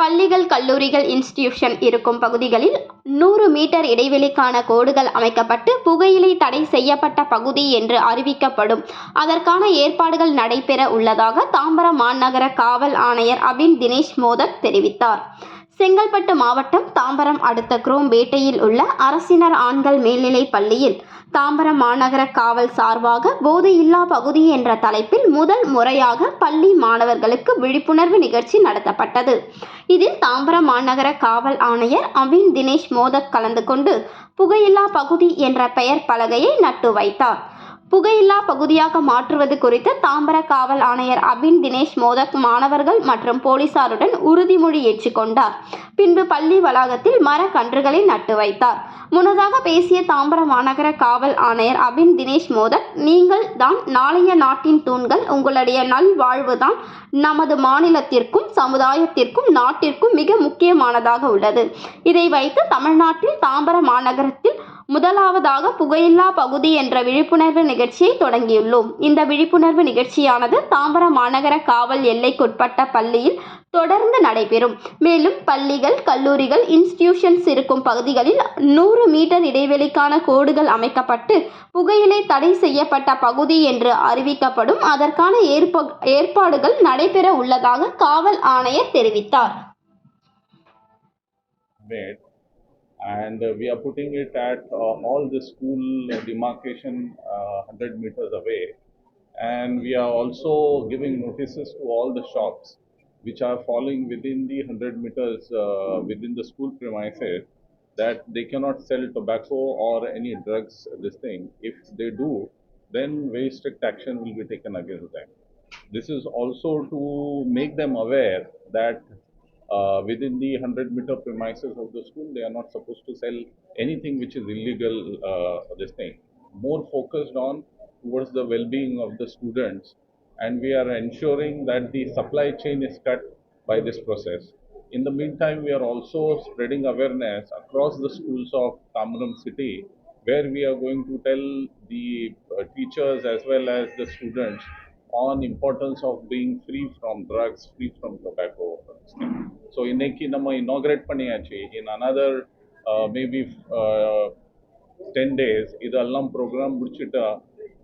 பள்ளிகள் கல்லூரிகள் இன்ஸ்டிடியூஷன் இருக்கும் பகுதிகளில் நூறு மீட்டர் இடைவெளிக்கான கோடுகள் அமைக்கப்பட்டு புகையிலை தடை செய்யப்பட்ட பகுதி என்று அறிவிக்கப்படும். அதற்கான ஏற்பாடுகள் நடைபெற உள்ளதாக தாம்பரம் மாநகர காவல் ஆணையர் அபின் தினேஷ் மோதக் தெரிவித்தார். செங்கல்பட்டு மாவட்டம் தாம்பரம் அடுத்த குரோம்பேட்டையில் உள்ள அரசினர் ஆண்கள் மேல்நிலைப் பள்ளியில் தாம்பரம் மாநகர காவல் சார்பாக போதையில்லா பகுதி என்ற தலைப்பில் முதல் முறையாக பள்ளி மாணவர்களுக்கு விழிப்புணர்வு நிகழ்ச்சி நடத்தப்பட்டது. இதில் தாம்பரம் மாநகர காவல் ஆணையர் அபின் தினேஷ் மோதக் கலந்து கொண்டு புகையில்லா பகுதி என்ற பெயர் பலகையை நட்டு வைத்தார். புகையில்லா பகுதியாக மாற்றுவது குறித்து தாம்பர காவல் ஆணையர் அபின் தினேஷ் மோதக் மாணவர்கள் மற்றும் போலீசாருடன் உறுதிமொழி ஏற்றுக்கொண்டார். பின்பு பள்ளி வளாகத்தில் மரக்கன்றுகளை நட்டு வைத்தார். முன்னதாக பேசிய தாம்பர மாநகர காவல் ஆணையர் அபின் தினேஷ் மோதக் நீங்கள் தான் நாளைய நாட்டின் தூண்கள் உங்களுடைய நல்வாழ்வு தான் நமது மாநிலத்திற்கும் சமுதாயத்திற்கும் நாட்டிற்கும் மிக முக்கியமானதாக உள்ளது. இதை வைத்து தமிழ்நாட்டில் தாம்பர மாநகரத்தில் முதலாவதாக புகையில்லா பகுதி என்ற விழிப்புணர்வு நிகழ்ச்சியை தொடங்கியுள்ளோம். இந்த விழிப்புணர்வு நிகழ்ச்சியானது தாம்பரம் மாநகர காவல் எல்லைக்குட்பட்ட பள்ளியில் தொடர்ந்து நடைபெறும். மேலும் பள்ளிகள் கல்லூரிகள் இன்ஸ்டிடியூஷன்ஸ் இருக்கும் பகுதிகளில் நூறு மீட்டர் இடைவெளிக்கான கோடுகள் அமைக்கப்பட்டு புகையிலை தடை செய்யப்பட்ட பகுதி என்று அறிவிக்கப்படும் அதற்கான ஏற்ப ஏற்பாடுகள் நடைபெற உள்ளதாக காவல் ஆணையர் தெரிவித்தார் and uh, we are putting it at uh, all the school demarcation uh, 100 meters away and we are also giving notices to all the shops which are falling within the 100 meters uh, within the school premises that they cannot sell tobacco or any drugs this thing if they do then very strict action will be taken against them this is also to make them aware that uh, within the 100 meter premises of the school, they are not supposed to sell anything which is illegal, uh, this thing. More focused on towards the well being of the students, and we are ensuring that the supply chain is cut by this process. In the meantime, we are also spreading awareness across the schools of Tamaram city, where we are going to tell the uh, teachers as well as the students on importance of being free from drugs, free from tobacco. So இன்னைக்கு நம்ம inaugurate பண்ணியாச்சு in another maybe ten days இதெல்லாம் program முடிச்சுட்டு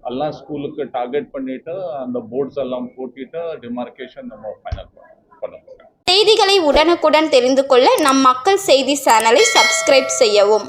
எல்லாம் ஸ்கூலுக்கு target பண்ணிட்டு அந்த ports எல்லாம் போட்டிட்டு டிமார்க்கேஷன் நம்ம ஃபைனல் பண்ண போகிறோம் செய்திகளை உடனுக்குடன் தெரிந்து கொள்ள நம் மக்கள் செய்தி சேனலை சப்ஸ்கிரைப் செய்யவும்.